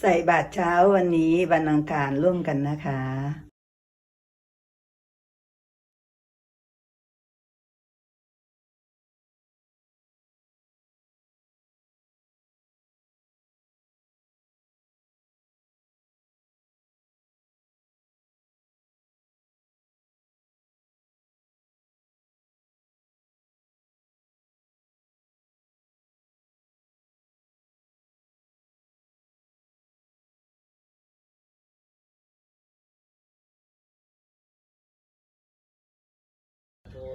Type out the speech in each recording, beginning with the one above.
ใส่บาตรเช้าวันนี้วันอังคารร่วมกันนะคะ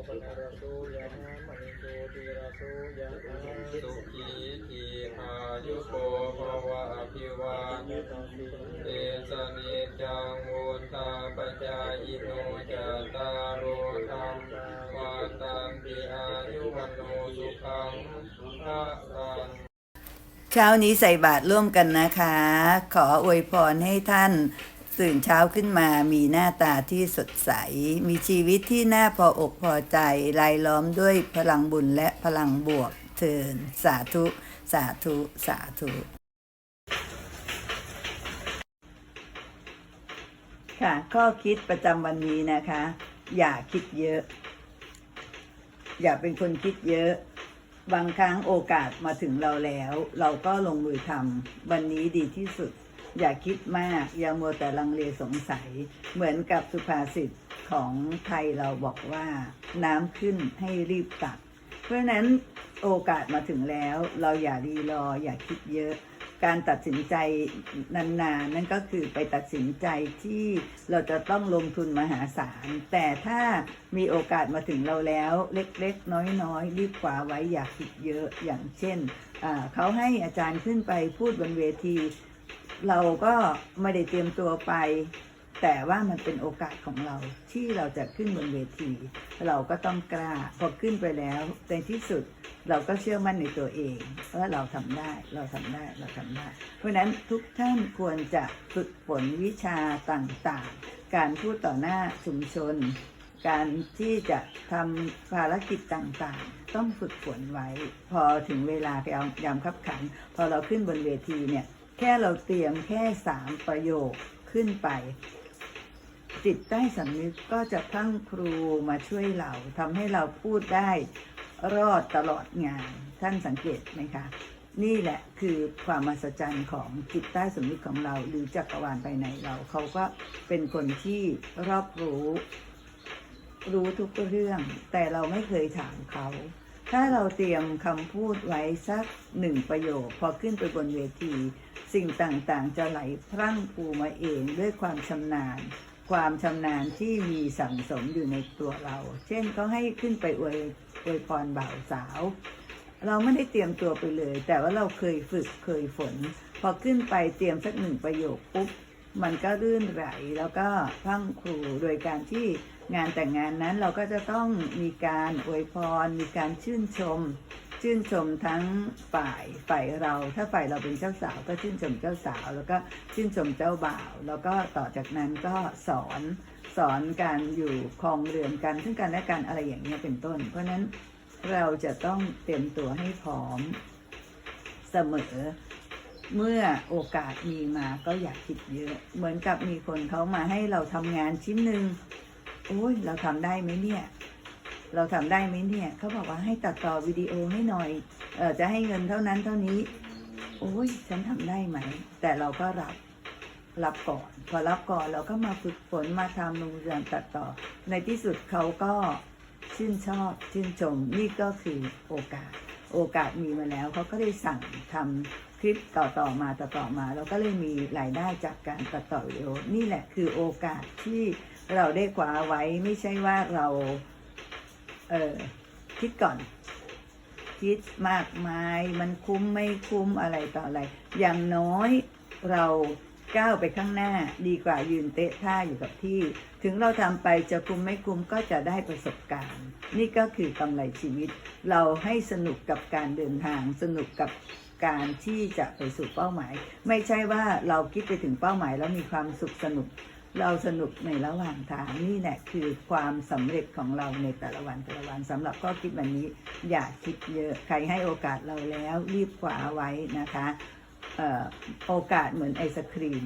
ปนารโสยะหามณิโตติระโสยะหาสุขีทีอายุโกภวะอภิวาเตสนิจังวุธาปจายโนจตารโอธรรมวาตันติอายุวันโนสุขังพระรังเช้านี้ใส่บาตรร่วมกันนะคะ ขออวยพรให้ท่าน ตื่นเช้าขึ้นมามีหน้าตาที่สดใส มีชีวิตที่น่าพออกพอใจรายล้อมด้วยพลังบุญและพลังบวกเทินสาธุ สาธุ สาธุ ค่ะ ข้อคิดประจำวันนี้นะคะ อย่าคิดเยอะ อย่าเป็นคนคิดเยอะ บางครั้งโอกาสมาถึงเราแล้ว เราก็ลงมือทำวันนี้ดีที่สุด อย่าคิดมาก อย่ามัวแต่ลังเลสงสัย เหมือนกับสุภาษิตของไทยเราบอกว่าน้ำขึ้นให้รีบตัก เพราะฉะนั้นโอกาสมาถึงแล้ว เราอย่ารีรอ อย่าคิดเยอะ การตัดสินใจนานๆนั่นก็คือไปตัดสินใจที่เราจะต้องลงทุนมหาศาล แต่ถ้ามีโอกาสมาถึงเราแล้ว เล็กๆ น้อยๆ รีบคว้าไว้อย่าคิดเยอะอย่างเช่นเขาให้อาจารย์ขึ้นไปพูดบนเวที เราก็ไม่ได้เตรียมตัวไป แต่ว่ามันเป็นโอกาสของเราที่เราจะขึ้นบนเวที เราก็ต้องกล้าพอขึ้นไปแล้วในที่สุดเราก็เชื่อมั่นในตัวเองว่าเราทำได้เราทำได้เราทำได้ เพราะฉะนั้นทุกท่านควรจะฝึกฝนวิชาต่างๆ การพูดต่อหน้าชุมชน การที่จะทำภารกิจต่างๆ ต้องฝึกฝนไว้ พอถึงเวลายายามคับขัน พอเราขึ้นบนเวทีเนี่ย แค่เราเตรียมแค่สามประโยคขึ้นไป จิตใต้สำนึกก็จะพั่งครูมาช่วยเราทำให้เราพูดได้รอดตลอดงาน ท่านสังเกตไหมคะ นี่แหละคือความมหัศจรรย์ของจิตใต้สำนึกของเรา หรือจักรวาลภายในเรา เขาก็เป็นคนที่รอบรู้ รู้ทุกเรื่อง แต่เราไม่เคยถามเขา ถ้าเราเตรียมคำพูดไว้สักหนึ่งประโยค พอขึ้นไปบนเวที สิ่งต่างๆ จะไหลพรั่งพรูมาเองด้วยความชำนาญ ความชำนาญที่มีสั่งสมอยู่ในตัวเรา เช่นเขาให้ขึ้นไปอวยอวยพรบ่าวสาว เราไม่ได้เตรียมตัวไปเลย แต่ว่าเราเคยฝึกเคยฝน พอขึ้นไปเตรียมสักหนึ่งประโยคปุ๊บมันก็รื่นไหลแล้วก็พรั่งครูโดยการที่ งานแต่งงานนั้นเราก็จะต้องมีการอวยพร มีการชื่นชม ชื่นชมทั้งฝ่ายฝ่ายเรา ถ้าฝ่ายเราเป็นเจ้าสาวก็ชื่นชมเจ้าสาว แล้วก็ชื่นชมเจ้าบ่าว แล้วก็ต่อจากนั้นก็สอนสอนการอยู่ครองเรือนกันซึ่งกันและกันอะไรอย่างเงี้ยเป็นต้น เพราะนั้นเราจะต้องเตรียมตัวให้พร้อมเสมอเมื่อโอกาสมีมาก็อย่าคิดเยอะ เหมือนกับมีคนเขามาให้เราทำงานชิ้นหนึ่ง โอ้ยเราทำได้ไหมเนี่ย เราทำได้ไหมเนี่ยเขาบอกว่าให้ตัดต่อวิดีโอให้หน่อยเออจะให้เงินเท่านั้นเท่านี้ โอ้ยฉันทำได้ไหม แต่เราก็รับรับก่อน พอรับก่อนเราก็มาฝึกฝนมาทำลงเรียนตัดต่อ ในที่สุดเขาก็ชื่นชอบชื่นชมนี่ก็คือโอกาส โอกาสมีมาแล้วเขาก็ได้สั่งทำคลิปต่อต่อมาต่อต่อมาแล้วก็เลยมีรายได้จากการตัดต่อวิดีโอนี่แหละคือโอกาสที่ เราได้คว้าไว้ไม่ใช่ว่าเราเออคิดก่อน คิดมากมายมันคุ้มไม่คุ้มอะไรต่ออะไร อย่างน้อยเราก้าวไปข้างหน้าดีกว่ายืนเตะท่าอยู่กับที่ ถึงเราทำไปจะคุ้มไม่คุ้มก็จะได้ประสบการณ์ นี่ก็คือกำไรชีวิต เราให้สนุกกับการเดินทาง สนุกกับการที่จะไปสู่เป้าหมาย ไม่ใช่ว่าเราคิดไปถึงเป้าหมายแล้วมีความสุขสนุก เราสนุกในระหว่างทางนี่แหละคือความสำเร็จของเราในแต่ละวันแต่ละวันสำหรับข้อคิดวันนี้อย่าคิดเยอะใครให้โอกาสเราแล้วรีบคว้าไว้นะคะออโอกาสเหมือนไอศครีม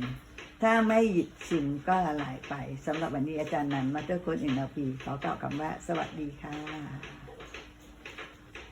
ถ้าไม่หยิบชิมก็ละลายไปสำหรับวันนี้อาจารย์นันมัตเตอร์โค้ดเอ็นพีขอกล่าวคำว่า สวัสดีค่ะ